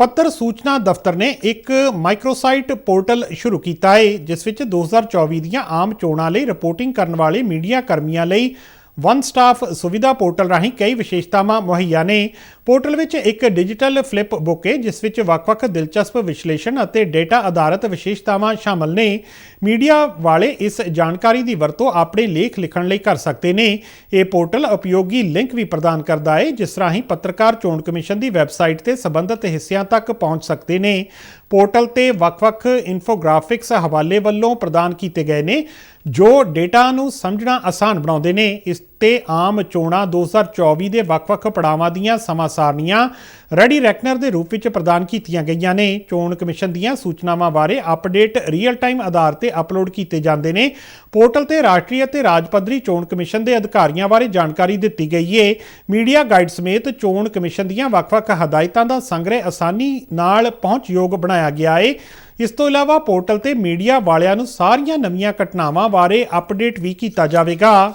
ਪੱਤਰ ਸੂਚਨਾ ਦਫ਼ਤਰ ਨੇ ਇੱਕ ਮਾਈਕਰੋਸਾਈਟ ਪੋਰਟਲ ਸ਼ੁਰੂ ਕੀਤਾ ਹੈ, ਜਿਸ ਵਿੱਚ 2024 ਦੀਆਂ ਆਮ ਚੋਣਾਂ ਲਈ ਰਿਪੋਰਟਿੰਗ ਕਰਨ ਵਾਲੇ ਮੀਡੀਆ ਕਰਮੀਆਂ ਲਈ ਵਨ ਸਟਾਫ ਸੁਵਿਧਾ ਪੋਰਟਲ ਰਾਹੀਂ ਕਈ ਵਿਸ਼ੇਸ਼ਤਾਵਾਂ ਮੁਹੱਈਆ ਨੇ। ਪੋਰਟਲ ਵਿੱਚ ਇੱਕ ਡਿਜੀਟਲ ਫਲਿੱਪ ਬੁੱਕ ਹੈ, ਜਿਸ ਵਿੱਚ ਵੱਖ-ਵੱਖ ਦਿਲਚਸਪ ਵਿਸ਼ਲੇਸ਼ਣ ਅਤੇ ਡੇਟਾ ਆਧਾਰਿਤ ਵਿਸ਼ੇਸ਼ਤਾਵਾਂ ਸ਼ਾਮਲ ਨੇ। ਮੀਡੀਆ ਵਾਲੇ ਇਸ ਜਾਣਕਾਰੀ ਦੀ ਵਰਤੋਂ ਆਪਣੇ ਲੇਖ ਲਿਖਣ ਲਈ ਕਰ ਸਕਦੇ ਨੇ। ਇਹ ਪੋਰਟਲ ਉਪਯੋਗੀ ਲਿੰਕ ਵੀ ਪ੍ਰਦਾਨ ਕਰਦਾ ਹੈ, ਜਿਸ ਰਾਹੀਂ ਪੱਤਰਕਾਰ ਚੋਣ ਕਮਿਸ਼ਨ ਦੀ ਵੈਬਸਾਈਟ ਤੇ ਸਬੰਧਤ ਹਿੱਸਿਆਂ ਤੱਕ ਪਹੁੰਚ ਸਕਦੇ ਨੇ। ਪੋਰਟਲ ਤੇ ਵੱਖ-ਵੱਖ ਇਨਫੋਗ੍ਰਾਫਿਕਸ ਹਵਾਲੇ ਵੱਲੋਂ ਪ੍ਰਦਾਨ ਕੀਤੇ ਗਏ ਨੇ, ਜੋ ਡੇਟਾ ਨੂੰ ਸਮਝਣਾ ਆਸਾਨ ਬਣਾਉਂਦੇ ਨੇ। ਇਸ ਤੇ ਆਮ ਚੋਣਾਂ 2024 ਦੇ ਵੱਖ-ਵੱਖ ਪੜਾਵਾਂ ਦੀਆਂ ਸਮਾਂ ਸਾਰਣੀਆਂ ਰੈਡੀ ਰੈਕਨਰ ਦੇ ਰੂਪ ਵਿੱਚ ਪ੍ਰਦਾਨ ਕੀਤੀਆਂ ਗਈਆਂ ਨੇ। ਚੋਣ ਕਮਿਸ਼ਨ ਦੀਆਂ ਸੂਚਨਾਵਾਂ ਬਾਰੇ ਅਪਡੇਟ ਰੀਅਲ ਟਾਈਮ ਆਧਾਰ ਤੇ ਅਪਲੋਡ ਕੀਤੇ ਜਾਂਦੇ ਨੇ। ਪੋਰਟਲ ਤੇ ਰਾਸ਼ਟਰੀ ਅਤੇ ਰਾਜ ਪੱਧਰੀ ਚੋਣ ਕਮਿਸ਼ਨ ਦੇ ਅਧਿਕਾਰੀਆਂ ਬਾਰੇ ਜਾਣਕਾਰੀ ਦਿੱਤੀ ਗਈ ਏ। ਮੀਡੀਆ ਗਾਈਡ ਸਮੇਤ ਚੋਣ ਕਮਿਸ਼ਨ ਦੀਆਂ ਵੱਖ-ਵੱਖ ਹਦਾਇਤਾਂ ਦਾ ਸੰਗ੍ਰਹਿ ਆਸਾਨੀ ਨਾਲ ਪਹੁੰਚਯੋਗ ਬਣਾਇਆ ਗਿਆ ਏ। ਇਸ ਤੋਂ ਇਲਾਵਾ ਪੋਰਟਲ ਤੇ ਮੀਡੀਆ ਵਾਲਿਆਂ ਨੂੰ ਸਾਰੀਆਂ ਨਵੀਆਂ ਘਟਨਾਵਾਂ ਬਾਰੇ ਅਪਡੇਟ ਵੀ ਕੀਤਾ ਜਾਵੇਗਾ।